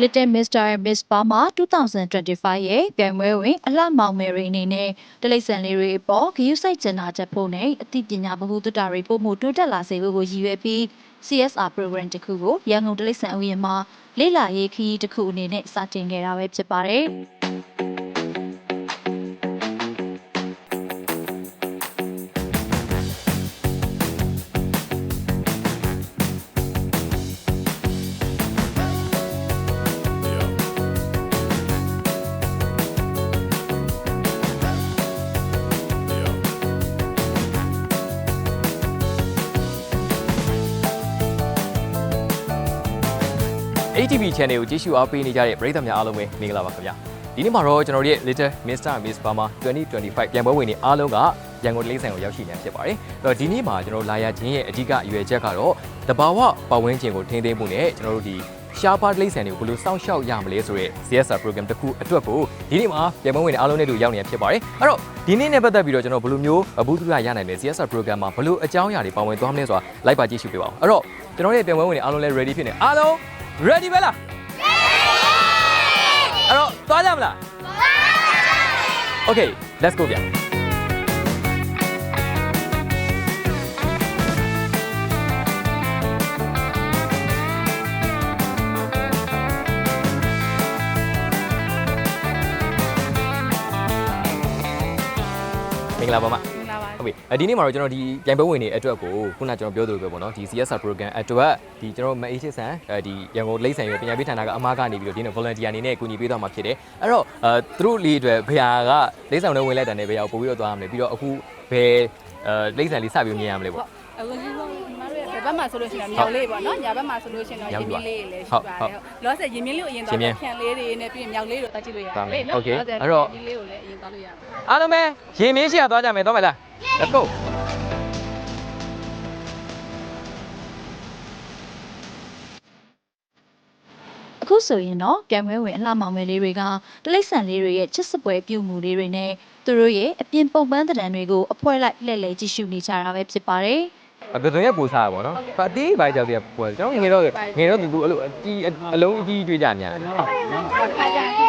Little Mr. and Miss Burma 2025ရဲ့ပြိုင်ပွဲဝင်အလှမောင်မယ်တွေအနေနဲ့တလိမ့်ဆန်လေးတွေအပေါ်ဂရုစိုက်ကျင်နာချက်ဖို့နဲ့အသိပညာဗဟုသုတတွေပို့မှုတိုးတက်လာစေဖို့ကိုရည်ရွယ်ပြီး CSR program တစ်ခုကိုရန်ကုန်တလိမ့်ဆန်ဥယျာဉ်မှာလေ့လာရေးခရီးတစ်ခုအနေနဲ့စတင်ခဲ့တာပဲဖြစ်ပါတယ်။ Channel ကိုကြည့်ရှုအားပေးနေကြတဲ့ပရိသတ်များအားလုံးပဲမင်္ဂလာပါခင်ဗျာဒီနေ့မှာတော့ကျွန်တော်တို့ရဲ့ Little Mr. and Miss Burma 2025ပြန်ပွဲဝင်တွေအားလုံးကရန်ကုန်တလိမ့်ဆန်ကိုရောက်ရှိနေဖြစ်ပါတယ်အဲ့တော့ဒီနေ့မှာကျွန်တော်တို့လာရခြင်းရဲ့အဓိကအရွယ်ချက်ကတော့တဘာဝပတ်ဝန်းကျင်ကိုထိန်းသိမ်းဖို့နဲ့ကျွန်တော်တို့ဒီရှားပါတလိမ့်ဆန်တွေကိုဘယ်လိုစောင့်ရှောက်ရမလဲဆိုတဲ့ CSR program တစ်ခုအတွက်ကိုဒီနေ့မှာပြန်ပွဲဝင်တွေအားလုံးနဲ့တူရောက်နေဖြစ်ပါတယ်အဲ့တော့ဒီနေ့နဲ့ပတ်သက်ပြီးတော့ကျွန်တော်ဘယ်လိုမျိုးအဘူးတူရရနိုင်လဲ CSR program မှာဘယ်လိုအကြောင်းအရာတွေပါဝင်သွားမလဲဆိုတာလိုက်ပါကြည့်ရှုပေးပါဦးအဲ့တော့ကျွန်တော်ရဲ့ပြန်ပွဲဝင်တွေအားလုံးလည်း ready ဖြစ်နေအားလုံး ready ပဲလားအဲ့တော့သွားကြမလား Okay let's go ဗျာမင်္ဂလာပါမမင်္ဂလာပါ ဟုတ်ပြီအဲဒီနေ့မှာတော့ကျွန်တော်ဒီပြိုင်ပွဲဝင်တွေအတွက်ကိုခုနကျွန်တော်ပြောသလိုပဲပေါ့နော်ဒီ CSR program အတွက်ဒီကျွန်တော်မအေးချစ်ဆန်အဲဒီရန်ကုန်လိမ့်ဆန်ရွယ်ပညာပေးဌာနကအမားကနေပြီးတော့ဒီနေ့ volunteer အနေနဲ့ကူညီပေးသွားမှာဖြစ်တယ်အဲ့တော့အဲသူတို့လေးအတွက်ဘယ်ဟာကလိမ့်ဆန်နဲ့ဝင်လိုက်တာနဲ့ဘယ်ဟာကိုပို့ပြီးတော့သွားရမလဲပြီးတော့အခုဘယ်အဲလိမ့်ဆန်လေးစပြီးမြင်ရမလဲပေါ့အခုဒီဆုံးညီမတို့ရဲ့ ဘက်မှာဆိုလို့ရှိရင်မြောက်လေးပေါ့နော်ညာဘက်မှာဆိုလို့ရှိရင်တော့မြောရက်င်းလေးမြပါင်းလေးလည်းဟုရှိတ်ပါဟုတ်တယ်လောဆယ်ရင်းမြင်းလေးကိုအရင်သွားရင်းမြင်းဖြန်လေးတွေနဲ့ပြီးရင်မြောက်လေးကိုတက်ကြည့်လို့ရသွားမယ်နော် Okay လောဆယ်အဲ့တော့ရင်းလေးကိုလည်းအရင်သွားလို့ရပါအားလုံးပဲရင်မင်းရှိရသွားကြမယ်တော့မယ်လား let's go အခုဆိုရင်တော့ပြိုင်ပွဲဝင်အလှမောင်မယ်လေးတွေကတလိမ့်ဆန်လေးတွေရဲ့ချစ်စပွဲပြုမှုလေးတွေနဲ့သူတို့ရဲ့အပြင်ပုံပန်းသဏ္ဍာန်တွေကိုအဖွဲလိုက်လှည့်လည်ကြည့်ရှုနေကြတာပဲဖြစ်ပါတယ်။ အကစုံရဲ့ပူစားပါတော့။ဖာတီးဘိုင်ကြောက်တဲ့ပွဲကျွန်တော်ငယ်တော့ငယ်တော့သူအဲ့လိုအကြီးအလုံးအကြီးတွေးကြညာတယ်ခါကြတ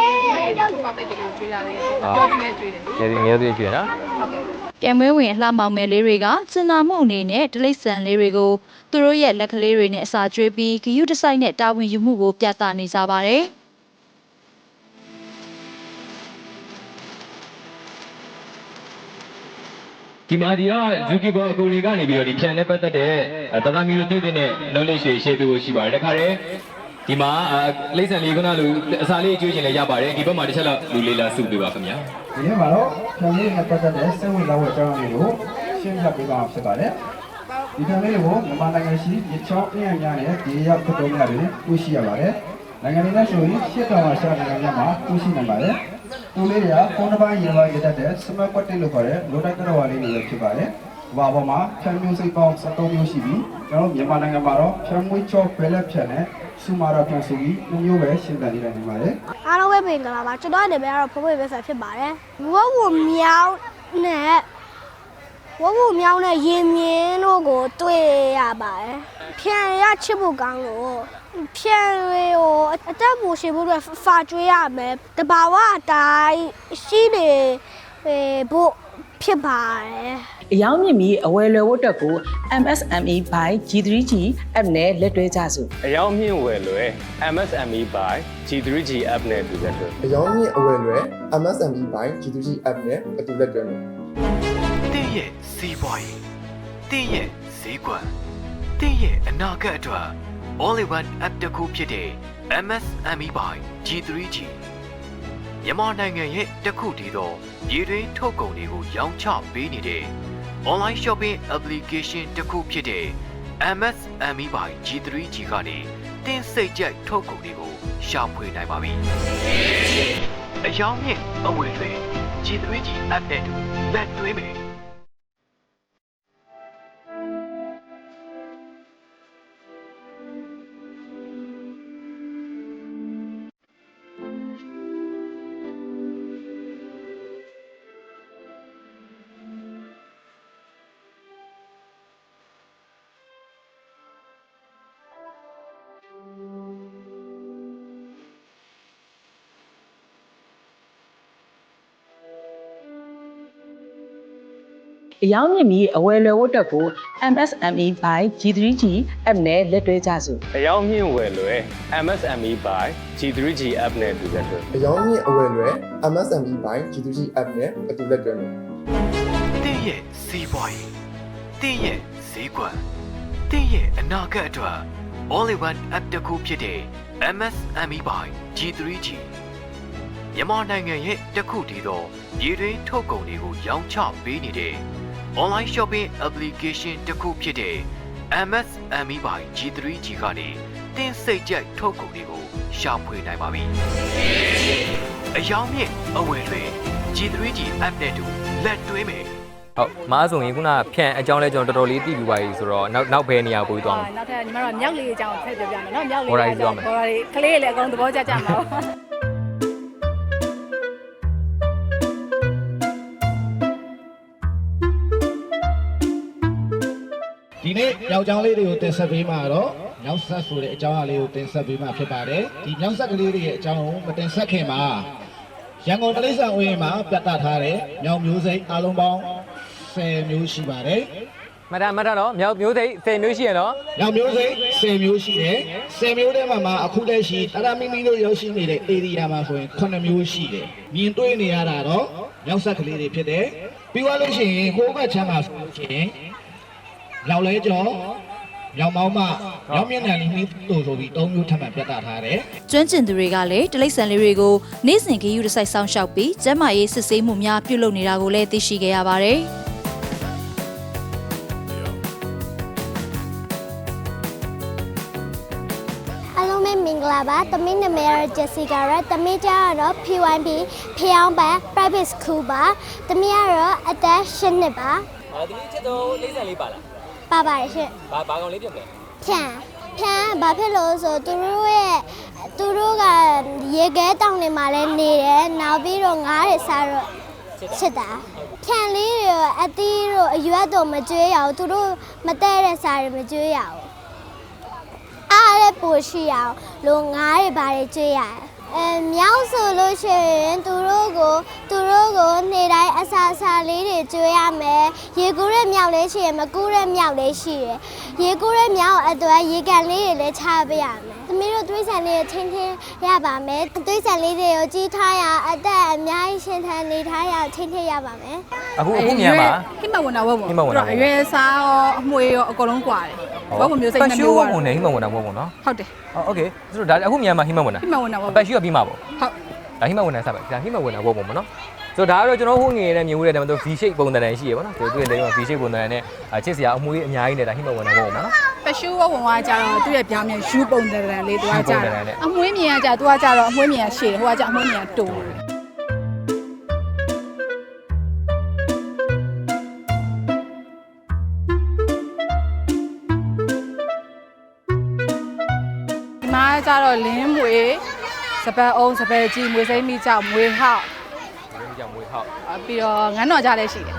ယ်တော့ပတ်ပိတ်တွေကိုကျွေးရတယ်ကြောက်နေကျွေးတယ်။ငယ်ငယ်တွေးကြည့်ရနော်ဟုတ်ကဲ့ပြိုင်ပွဲဝင်အလှမောင်မယ်လေးတွေကစင်နာမှုအနေနဲ့ဒလိမ့်ဆန်လေးတွေကိုသူတို့ရဲ့လက်ကလေးတွေနဲ့အစာကျွေးပြီးဂယုတစိုက်နဲ့တာဝန်ယူမှုကိုပြသနေကြပါတယ်။ ဒီမှာဒီကဇူကီဘောအကူတွေကနေပြီးတော့ဒီဖြန်နဲ့ပတ်သက်တဲ့တသားမီလိုတွေ့တဲ့လုံးလေးရှေ့ရှေ့ပေးဖို့ရှိပါတယ်တခါတည်းဒီမှာလိမ့်ဆန်လေးခုနလိုအစာလေးအကျွေးချင်လည်းရပါတယ်ဒီဘက်မှာတစ်ချက်တော့လူလေးလာစုပေးပါခင်ဗျာဒီနေ့မှာတော့ဖြန်လေးနဲ့ပတ်သက်တဲ့စိတ်ဝင်စားဖို့အကြောင်းအရာတွေကိုရှင်းပြပေးပါမှာဖြစ်ပါတယ်။ဒီဖြန်လေးကိုမြန်မာနိုင်ငံရှိရချောင်းအင်းအညာနဲ့ဒီရောက်ကုတုံးများတွေတွေ့ရှိရပါတယ်။နိုင်ငံတွေနဲ့ဆိုရင်ရှစ်တောင်မှာရှာနိုင်ငံများမှာတွေ့ရှိနိုင်ပါတယ်။ သူလေးတွေကဖုန်းတစ်ပိုင်းရေပိုင်းရတတ်တဲ့စမတ်ကွက်တစ်လို့ခေါ်တဲ့လိုတက်ကြတော်ဝါလေးတွေပဲဖြစ်ပါတယ်။ဘာပေါ်မှာဖြန်မျိုးစိတ်ပေါင်း73မျိုးရှိပြီးကျွန်တော်မြန်မာနိုင်ငံမှာတော့ဖြန်မွေးချောဘဲလက်ဖြန်နဲ့စူမာရာဖြန်ဆိုပြီးနှစ်မျိုးပဲရှင်းပြနေနိုင်ပါတယ်။အားလုံးပဲပင်ကြလာပါကျွန်တော်အနေနဲ့ကတော့ဖိုးဖွေးပဲဆက်ဖြစ်ပါတယ်ဝဝမြောင်းနဲ့ဝဝမြောင်းနဲ့ရင်မြင်းတို့ကိုတွေ့ရပါတယ်ဖြန်ရချစ်ဖို့ကောင်းလို့ ဖြန်တွေကိုအသက်ပူရှင်ဖို့အတွက်ဖာကျွေးရမယ်တဘာဝအတိုင်းရှိနေဖို့ဖြစ်ပါတယ်အယောင်မြင့်ပြီးအဝယ်လွယ်ဖို့အတွက်ကို MSME by G3G app နဲ့လက်တွဲကြစို့အယောင်မြင့်ဝယ်လွယ် MSME by G3G app နဲ့တူတဲ့အတွက်အယောင်မြင့်အဝယ်လွယ် MSME ဘိုင်း G2G app နဲ့အတူလက်တွဲမယ်တင့်ရဲ့စီးပွားရေးတင့်ရဲ့ဈေးကွက်တင့်ရဲ့အနာဂတ်အတွက် all in one app တစ်ခုဖြစ်တဲ့ MSME by G3G မြန်မာနိုင်ငံရဲ့တစ်ခုတည်းသောပြည်တွင်းထုတ်ကုန်တွေကိုရောင်းချပေးနေတဲ့ online shopping application တစ်ခုဖြစ်တဲ့ MSME by G3G ကနေတင်းစိတ်ကြိုက်ထုတ်ကုန်တွေကိုရှာဖွေနိုင်ပါပြီ။အယောင်မြင့်အဝယ်တွေ G3G app နဲ့တူလက်တွဲမယ် အယောင်မြင့်ပြီးအဝယ်လွယ်ဖို့အတွက်ကို MSME by G3G app နဲ့လက်တွဲကြစို့အယောင်မြင့်ဝယ်လွယ် MSME by G3G app နဲ့တူတဲ့အတွက်အယောင်မြင့်အဝယ်လွယ် MSME by G2G app နဲ့အတူလက်တွဲမယ်တင်းရဲ့စီးပွားရေးတင်းရဲ့ဈေးကွက်တင်းရဲ့အနာဂတ်အတွက် all in one app တစ်ခုဖြစ်တဲ့ MSME by G3G မြန်မာနိုင်ငံရဲ့တစ်ခုတည်းသောပြည်တွင်းထုတ်ကုန်တွေကိုရောင်းချပေးနေတဲ့ online shopping application တစ်ခုဖြစ်တဲ့ MSME by G3G ကနေတင်းစိတ်ကြိုက်ထုတ်ကုန်တွေကိုရှာဖွေနိုင်ပါပြီ။အယောင်မြင့်အဝယ်တွေ G3G app နဲ့တူလက်တွဲမယ်ဟုတ်မားဆိုရင်ခုနကဖြန့်အကြောင်းလဲကျွန်တော်တော်တော်လေးသိပြီးပါပြီဆိုတော့နောက်နောက်ဘယ်နေရာပို့ပြီးသွားမလဲနောက်ထပ်ညီမတို့မြောက်လေးအကြောင်းထည့်ပြပြမယ်နော်မြောက်လေးဘော်ဒါကြီးပြောမယ်ဘော်ဒါလေးကလေးလည်းအကုန်သဘောကျကြမှာပါ နေ့ညောင်ချောင်းလေးတွေကိုတင်ဆက်ပေးမှာတော့ညောင်ဆက်ဆိုတဲ့အကြောင်းအရာလေးကိုတင်ဆက်ပေးမှာဖြစ်ပါတယ်ဒီညောင်ဆက်ကလေးတွေရဲ့အကြောင်းကိုမတင်ဆက်ခင်မှာရန်ကုန်တလိษံဝင်းမှာပြတ်သားထားတဲ့ညောင်မျိုးစိမ်းအလုံးပေါင်း10မျိုးရှိပါတယ်မတ်တာမတ်တာတော့မြောက်မျိုးစိတ်10မျိုးရှိရနော်ညောင်မျိုးစိမ်း10မျိုးရှိတယ်10မျိုးထဲမှာမှအခုလက်ရှိတရမီမီတို့ရောက်ရှိနေတဲ့ area မှာဆိုရင်9မျိုးရှိတယ်မြင်တွေ့နေရတာတော့ညောင်ဆက်ကလေးတွေဖြစ်တယ်ပြီးသွားလို့ရှိရင်ဟိုဘက်ချမ်းမှာဆိုရင် လောက်လဲကြောညောင်မောင်းမညောင်မျက်နှာလေးနှီးတို့ဆိုပြီး၃မျိုးထပ်မံပြသထားတယ်ကျွမ်းကျင်သူတွေကလည်းတိရစ္ဆာန်လေးတွေကိုနေ့စဉ်ဂရုတစိုက်စောင့်ရှောက်ပြီးကျန်းမာရေးစစ်ဆေးမှုများပြုလုပ်နေတာကိုလည်းသိရှိခဲ့ရပါတယ်။အားလုံးပဲမင်္ဂလာပါ။တမင်းနာမည်ကတော့ Jessica ရ။တမင်းကျတော့ P1P ဖျောင်းပန်း private school ပါ။တမင်းကတော့အသက်၈နှစ်ပါအာဒီချစ်တော့လေးဆန်လေးပါလား။ ပါပါတယ်ရှင်ဘာဘာကောင်လေးပြမလဲ။ဖြန်ဖြန်ဘာဖြစ်လို့ဆိုသူတို့ရဲ့သူတို့ကရေခဲတောင်တွေမှာလည်းနေတယ်။နောက်ပြီးတော့ငားတွေစားတော့ချစ်တာ။ဖြန်လေးတွေရောအသီးတို့အရွက်တို့မကျွေးရအောင်သူတို့မတဲ့တဲ့စားတွေမကျွေးရအောင်အားရပိုရှိအောင်လိုငားတွေဘာတွေကျွေးရတယ် အဲမြောက်ဆိုလို့ရှိရင်သူတို့ကိုသူတို့ကိုနေ့တိုင်းအစာအစာလေးတွေကျွေးရမယ်ရေကူးတဲ့မြောက်လေးရှိရင်မကူးတဲ့မြောက်လေးရှိတယ်ရေကူးတဲ့မြောက်အတွက်ရေကန်လေးတွေလည်းချပေးရမယ်သမီးတို့သွေးဆန်လေးကိုချင်းချင်းရပါမယ်သွေးဆန်လေးတွေကိုကြီးထားရအသက်အများကြီးရှင်ထန်နေထားရချင်းချင်းရပါမယ်အခုအခုမြန်ပါ ဟိမဝင်တာဝတ်ဝင်ဟိမဝင်တာဝတ်ဝင်အရွယ်စားရောအမွေရောအကုန်လုံးကွာတယ် ဝတ်ဝင်မျိုးစိတ်နဲ့ ရှူ မျိုး ဝ ပါ ဝင်နေဟိမဝင်တာဝဝင်နော် ဟုတ်တယ် အော်โอเคဆိုတော့ဒါအခုမြန်မှာဟိမဝင်တာ ဟိမဝင်တာဝတ် ပတ်ရှူကပြီးမှာပေါ့ ဟုတ် ဒါဟိမဝင်တာစပါဒါဟိမဝင်တာဝဝင်ပေါ့နော်ဆိုတော့ဒါကတော့ကျွန်တော်ဟိုငယ်တဲ့မြေဦးတဲ့တမန်တော့ V shape ပုံသဏ္ဍာန်ရှိရပါတော့သူတွေ့တယ်က V shape ပုံသဏ္ဍာန်နဲ့ချစ်စရာအမွေးအများကြီးနဲ့ဒါဟိမဝင်တာဝဝင်ပါနော် ပရှူဝတ်ဝင်သွားကြတော့သူ့ရဲ့ပြောင်းမြန်ယူပုံတရံလေးသူကကြ ယူပုံသဏ္ဍာန်နဲ့ အမွေးမြန်ကကြသူကကြတော့အမွေးမြန်ရှည်တယ်ဟိုကကြအမွေးမြန်တူ ကျတော့လင်းမွေစပယ်အုံးစပယ်ကြီးမွေစိမ့်မိကြောက်မွေဟောက်ရင်းကြမွေဟောက်အပြီးတော့ငန်းတော်ကြလည်းရှိတယ်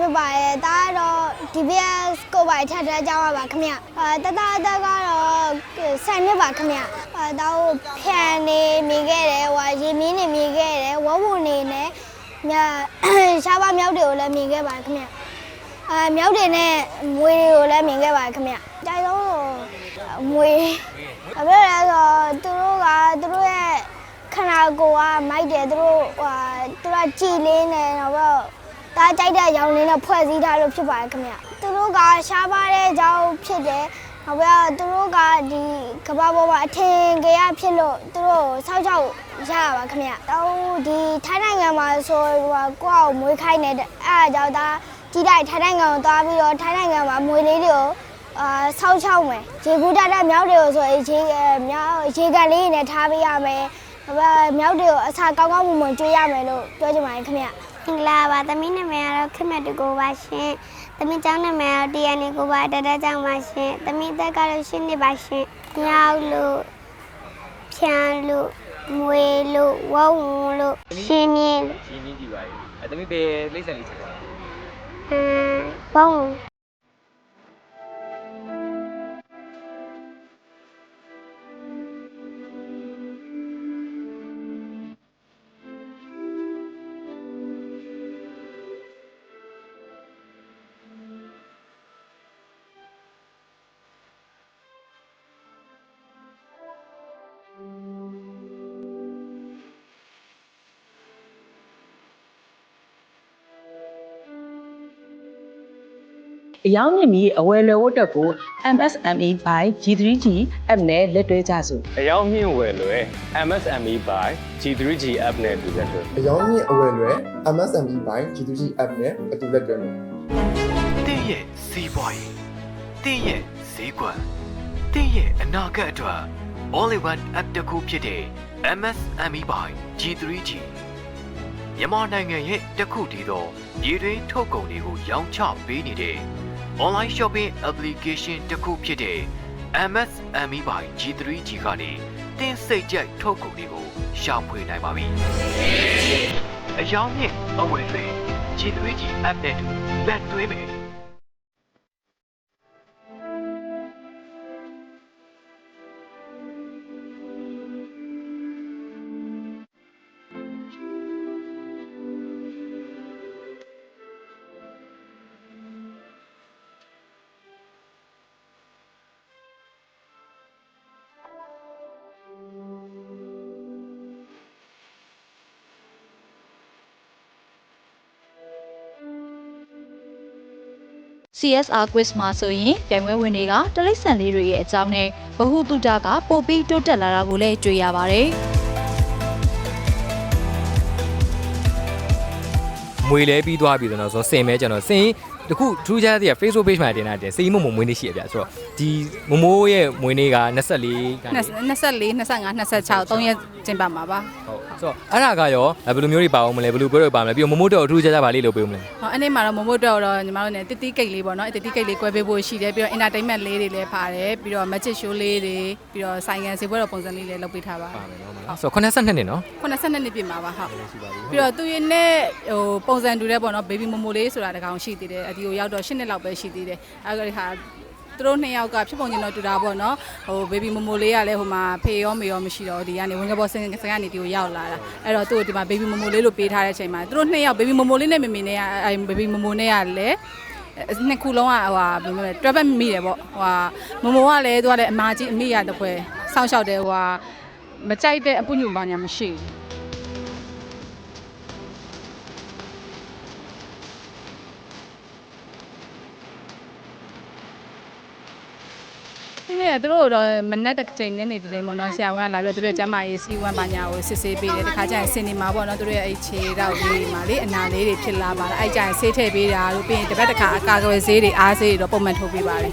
ဖြစ်ပါရဲ့တာကတော့ DBS ကိုပိုင်ထက်တဲ့ကြောင်းပါခင်ဗျအဲတတအတက်ကတော့ဆန်နှစ်ပါခင်ဗျအဲတော့ဖြန်နေမြင်ခဲ့တယ်ဟိုရေမင်းနေမြင်ခဲ့တယ်ဝဝနေနဲ့မြရှားပါမြောက်တွေကိုလည်းမြင်ခဲ့ပါခင်ဗျအဲမြောက်တွေနဲ့မွေတွေကိုလည်းမြင်ခဲ့ပါခင်ဗျတိုင်တော့မွေအပြည့်လဲဆိုသူတို့ကသူတို့ရဲ့ခန္ဓာကိုယ်ကမိုက်တယ်သူတို့ဟာသူကကြည်လင်းတယ်တော့ ပေါ့တားကြိုက်တဲ့ရောင်လေးနဲ့ဖွဲ့စည်းထားလို့ဖြစ်ပါတယ်ခင်ဗျသူတို့ကရှားပါတဲ့အကြောင်းဖြစ်တယ်နောက်ပြီးတော့သူတို့ကဒီကမ္ဘာပေါ်မှာအထင်ကြီးရဖြစ်လို့သူတို့ဆောက်ချောက်ရရပါခင်ဗျတောင်းဒီထိုင်းနိုင်ငံမှာဆိုဟိုကိုယ့်အောင်မွေးခိုင်းနေတဲ့အဲ့အကြောင်းဒါကြီးတိုင်းထိုင်းနိုင်ငံကိုသွားပြီးတော့ထိုင်းနိုင်ငံမှာမွေးလေးတွေကိုအာဆောက်ချောက်မယ်ရေကူးတတ်တဲ့မြောက်တွေကိုဆိုရင်ရေမြောက်ရေကန်လေးနဲ့ထားပေးရမယ်ဘာပဲမြောက်တွေကိုအစာကောင်းကောင်းမွန်မွန်ကျွေးရမယ်လို့ပြောချင်ပါတယ်ခင်ဗျ မင်္ဂလာပါသမီးနာမည်ကတော့ခင်မြတ်တူကိုပါရှင်သမီးကျောင်းနာမည်ကတော့တရားနေကိုပါတတကျောင်းပါရှင်သမီးသက်ကတော့ရှင်းနေပါရှင်မြောက်လို့ဖြန်လို့မွေလို့ဝုံလို့ရှင်းမြင်းရှင်းကြီးကြည့်ပါရဲ့အဲတမီးပဲလိမ့်ဆန်လေးချစ်တယ်မအမ်ဘော အယောင်မြင့်ပြီးအဝယ်လွယ်ဖို့အတွက်ကို MSME by G3G app နဲ့လက်တွဲကြစို့အယောင်မြင့်ဝယ်လွယ် MSME by G3G app နဲ့တူတဲ့အတွက်အယောင်မြင့်အဝယ်လွယ် MSME by G2G app နဲ့အတူလက်တွဲမယ်တင်းရဲ့စီးပွားရေးတင်းရဲ့ဈေးကွက်တင်းရဲ့အနာဂတ်အတွက် all in one app တစ်ခုဖြစ်တဲ့ MSME by G3G မြန်မာနိုင်ငံရဲ့တစ်ခုတည်းသောပြည်တွင်းထုတ်ကုန်တွေကိုရောင်းချပေးနေတဲ့ online shopping application တစ်ခုဖြစ်တဲ့ MSME by G3G ကနေတင်းစိတ်ကြိုက်ထုတ်ကုန်တွေကိုရှာဖွေနိုင်ပါပြီ။အယောင်မြင့်အဝယ်တွေ G3G app နဲ့တူလက်တွဲမယ် CSR quiz မှာဆိုရင်ပြိုင်ပွဲဝင်တွေကတလိမ့်ဆန်လေးတွေရဲ့အကြောင်းနဲ့ဘ ഹു တုတကပို့ပြီးတိုးတက်လာတာကိုလည်းတွေ့ရပါတယ်။မွေလဲပြီးသွားပြီဆိုတော့ဆိုစင်မဲကျွန်တော်စင်တခုထူးခြားသေးရ Facebook page မှာတင်တာတယ်စီမုံမမွေးနေ့ရှိရဗျဆိုတော့ဒီမမိုးရဲ့မွေးနေ့က24ကနေ24 25 26 3ရက်ကျင်းပမှာပါဟုတ်ဆိုတော့အဲ့ဒါကရောဘယ်လိုမျိုးတွေပါအောင်မလဲဘယ်လိုပွဲတွေပါမလဲပြီးတော့မမိုးတော့အထူးခြားခြားပါလေးလုပ်ပေးဦးမလဲဟောအဲ့ဒီမှာတော့မမို့တော့တော့ညီမတို့ ਨੇ တတိကိတ်လေးပေါ့နော်တတိကိတ်လေးကွဲပေးဖို့ရှိတယ်ပြီးတော့ entertainment လေးတွေလည်းပါတယ်ပြီးတော့ magic show လေးတွေပြီးတော့ဆိုင်ငံဈေးပွဲတော်ပုံစံလေးလည်းလုပ်ပေးထားပါပါမယ်နော်ဆိုတော့82နှစ်နော်82နှစ်ပြည့်မှာပါဟုတ်ပြီးတော့သူရဲ့နဲ့ဟိုပုံစံတူတဲ့ပေါ့နော် baby momo လေးဆိုတာတကောင်ရှိသေးတယ်အဒီကိုရောက်တော့8နှစ်လောက်ပဲရှိသေးတယ်အဲ့ဒါဟာသူတို့နှစ်ယောက်ကဖြစ်ပုံချင်းတော့တူတာပေါ့နော်ဟို baby momo လေးကလည်းဟိုမှာဖေရောမေရောမရှိတော့ဒီကနေဝင်ကပေါ်စင်စကနေဒီကိုရောက်လာတာအဲ့တော့သူ့ကိုဒီမှာ baby momo လေးလို့ပေးထားတဲ့အချိန်မှာသူတို့နှစ်ယောက် baby momo လေးနဲ့မေမေနဲ့ကအဲ baby momo နဲ့ကလည်းနှစ်ခုလုံးကဟိုဟာဘယ်လိုလဲတွဲပတ်မိတယ်ပေါ့ဟိုဟာမမိုကလည်းသူကလည်းအမာကြီးအမိရတဲ့ပွဲစောင့်ရှောက်တယ်ဟိုဟာမကြိုက်တဲ့အပုညုံပါညာမရှိဘူး ဒီနေ့သူတို့တော့မနက်တစ်ချိန်နဲ့နေတူတယ်ပေါ့နော်ဆရာဝန်ကလာပြီးတော့သူတို့ကျမ်းမာရေးစီဝမ်းပါညာကိုစစ်ဆေးပေးတယ်တခါကျရင်စင်နေမှာပေါ့နော်သူတို့ရဲ့အဲ့ခြေတော့လေးမှာလေအနာလေးတွေဖြစ်လာပါလားအဲ့ကျရင်ဆေးထည့်ပေးတာတို့ပြီးရင်တစ်ပတ်တစ်ခါအကာအကွယ်ဆေးတွေအားဆေးတွေတော့ပုံမှန်ထုတ်ပေးပါတယ်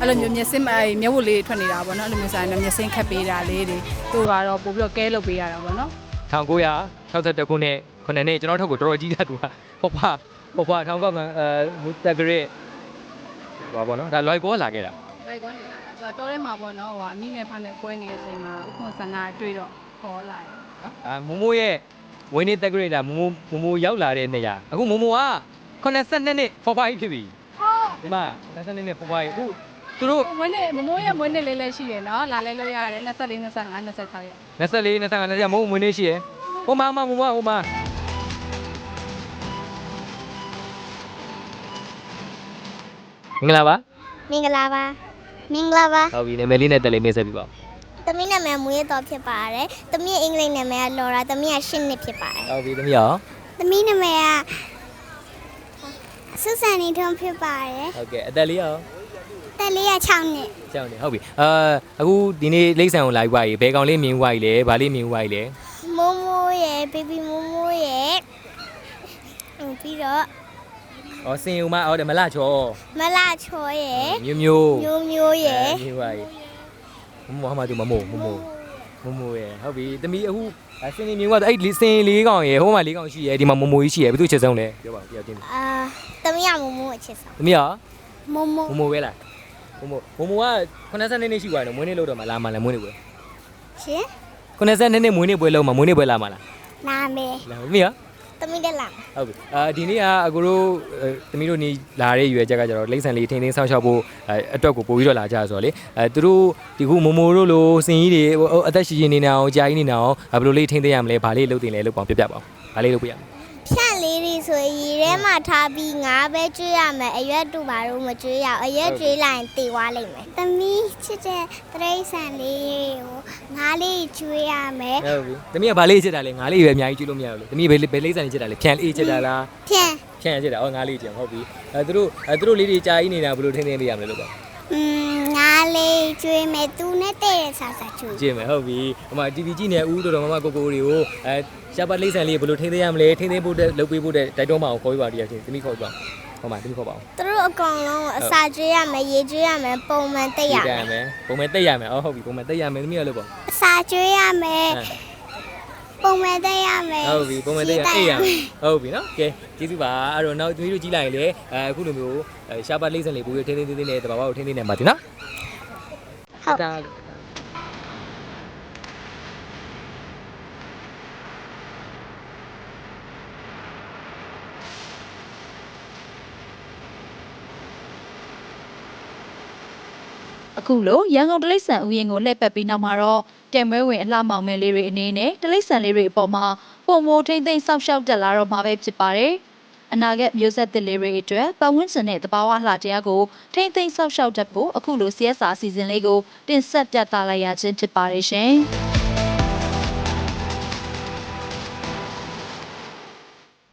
အဲ့လိုမျိုးမျက်စိမမျက်ဝတ်လေးထွက်နေတာပေါ့နော်အဲ့လိုမျိုးဆိုင်တော့မျက်စိခက်ပေးတာလေးတွေသူ့ကတော့ပို့ပြီးတော့ကဲလုပ်ပေးရတာပေါ့နော်1962ခုနှစ်ခုနှစ်နှစ်ကျွန်တော်ထုတ်ကိုတော်တော်ကြီးတာသူကဟောပါဟောပါ1900အဲမူတက်ကရက်ဟောပါနော်ဒါလွိုက်ကောလာခဲ့တာလိုက်ကောနေ တာတော်ထဲမှာပေါ့နော်ဟိုအမိနဲ့ဖားနဲ့ပွဲနေတဲ့အချိန်မှာဥက္ကုဆန္ဒတွေ့တော့ခေါ်လာတယ်အာမမိုးရဲ့ဝင်းနေတက်ကရက်တာမမိုးမမိုးရောက်လာတဲ့နေရာအခုမမိုးက82နှစ်ဖော်ဖိုင်းဖြစ်ပြီဒီမှာ82နှစ်ဖော်ဖိုင်းအခုသူတို့မွေးနေ့မမိုးရဲ့မွေးနေ့လေးလည်းရှိတယ်နော်လာလဲလို့ရတယ်24 25 26ရက်24 25နှစ်မမိုးမွေးနေရှိရယ်ဟိုမှာမမိုးဟိုမှာမင်္ဂလာပါမင်္ဂလာပါ မင်္ဂလာပါဟုတ်ပြီနာမည်လေးနဲ့တက်လေးမေးဆက်ပြီးပါသမီးနာမည်မွေးတော်ဖြစ်ပါတယ်သမီးအင်္ဂလိပ်နာမည်ကလော်ရာသမီးက8နှစ်ဖြစ်ပါတယ်ဟုတ်ပြီသမီးရောသမီးနာမည်ကဆုဆန်နေထုံးဖြစ်ပါတယ်ဟုတ်ကဲ့အသက်လေးရောတက်လေးက6နှစ်ကြောက်နေဟုတ်ပြီအာအခုဒီနေ့လိမ့်ဆန်ကိုလာပြီးွားပြီဘယ်ကောင်လေးမြင်ွားပြီလဲဘာလေးမြင်ွားပြီလဲမိုးမိုးရဲ့ဘေဘီမိုးမိုးရဲ့ဟိုပြီးတော့ ဩစင်ဦးမဟုတ်တယ်မလာချောမလာချောရဲ့မျိုးမျိုးမျိုးမျိုးရဲ့မြင်ွားပြီမမဟာမတူမမို့မမို့မမို့ရဲ့ဟုတ်ပြီသမီးအခုအစင်လေးမြင်ွားအဲ့စင်လေးကောင်ရဲ့ဟိုမှာလေးကောင်ရှိရဲ့ဒီမှာမမို့ကြီးရှိရဲ့ဘယ်သူချက်ဆုံးလဲပြောပါဦးပြောချင်းအာသမီးကမိုးမိုးအချစ်ဆုံးသမီးရောမိုးမိုးမမို့ပဲလားမမို့မမို့က90နှစ်နှစ်ရှိသွားတယ်မွေးနေ့လို့တော့မလာမလားမွေးနေ့ပွဲရှင်90နှစ်နှစ်မွေးနေ့ပွဲလုံးမှာမွေးနေ့ပွဲလာမလားနာမည်လာသမီးရောတ သမီးတက်လာဟုတ်ပြီအာဒီနေ့ကအကိုတို့အဲသမီးတို့နေလာတဲ့ရွယ်ချက်ကကျတော့လိမ့်ဆန်လေးထိန်းသိမ်းဆောင်ရှောက်ဖို့အဲအတွက်ကိုပို့ပြီးတော့လာကြဆိုတော့လေအဲသူတို့ဒီခုမမိုတို့လိုစင်ကြီးတွေဟိုအသက်ရှင်ရှင်နေနေအောင်ကြာကြီးနေနေအောင်ဘယ်လိုလေးထိန်းသိမ်းရမလဲဘာလေးလုပ်တင်လဲလို့ပေါင်ပြပြပါဦးဘာလေးလုပ်ပြရမလဲ ဖြန့်လေးတွေဆိုရင်ရေထဲမှာထားပြီးငါးပဲကျွေးရမယ်အရွက်တူပါတော့မကျွေးရအောင်အရွက်ကျွေးလိုက်ရင်တေသွားလိမ့်မယ်သမီးချစ်တဲ့တရိษံလေးကိုငါးလေးကျွေးရမယ်ဟုတ်ပြီသမီးကဘာလေးချစ်တာလဲငါးလေးရွယ်အများကြီးကျွလို့မရဘူးလေသမီးဘယ်ဘယ်လေးဆန်လေးချစ်တာလဲဖြန်လေးချစ်တာလားဖြန့်ဖြန်ချစ်တာဟောငါးလေးချစ်ဟုတ်ပြီအဲသူတို့အဲသူတို့လေးတွေကြာကြီးနေတာဘယ်လိုထိန်းသိမ်းပေးရမလဲလို့ပေါ့ อืมငါးလေးကျွေးမယ်သူနဲ့တဲ့ရဆာဆာကျွေးကြည့်မယ်ဟုတ်ပြီဟိုမှာ TV ကြည့်နေဦးတော်တော်မမကိုကိုတွေကိုအဲရှာပတ်လေးဆန်လေးဘယ်လိုထိန်းသိမ်းရမလဲထိန်းသိမ်းဖို့တဲ့လုပ်ပေးဖို့တဲ့တိုက်တွန်းမအောင်ခေါ်ပြပါတည်းချင်းသမီးခေါ်ပြပါဟိုမှာသမီးခေါ်ပါအောင်သူတို့အကောင်လုံးကိုအစာကျွေးရမယ်ရေကျွေးရမယ်ပုံမှန်တက်ရကြမယ်ရမယ်ပုံမှန်တက်ရမယ်အော်ဟုတ်ပြီပုံမှန်တက်ရမယ်သမီးရလို့ပေါ့အစာကျွေးရမယ် ပုံမှန်တက်ရမယ်ဟုတ်ပြီပုံမှန်တက်ရအေးရမယ်ဟုတ်ပြီနော်ကဲကျေးဇူးပါအဲ့တော့နောက်သမီးတို့ကြီးလိုက်ရင်လေအဲအခုလိုမျိုးရှာပတ်လေးဆန်လေးဘူးထိန်းသိမ်းသိမ်းသိမ်းနဲ့တဘာဝကိုထိန်းသိမ်းနေပါတင်နော်ဟုတ်ဒါအခုလိုရန်ကုန်တလိษံဥယျာဉ်ကိုလှည့်ပတ်ပြီးနောက်မှာတော့ တင်မွဲဝင်အလှမောင်မဲလေးတွေအနေနဲ့တလိษံလေးတွေအပေါ်မှာပုံမိုထိမ့်သိမ့်ဆောက်ရှောက်တက်လာတော့မှာပဲဖြစ်ပါတယ်။အနာဂတ်မျိုးဆက်သစ်လေးတွေအတွက်ပတ်ဝန်းကျင်နဲ့တဘာဝလှတရားကိုထိမ့်သိမ့်ဆောက်ရှောက်တတ်ဖို့အခုလို CSR အစီအစဉ်လေးကိုတင်ဆက်ပြသလိုက်ရခြင်းဖြစ်ပါတယ်ရှင်။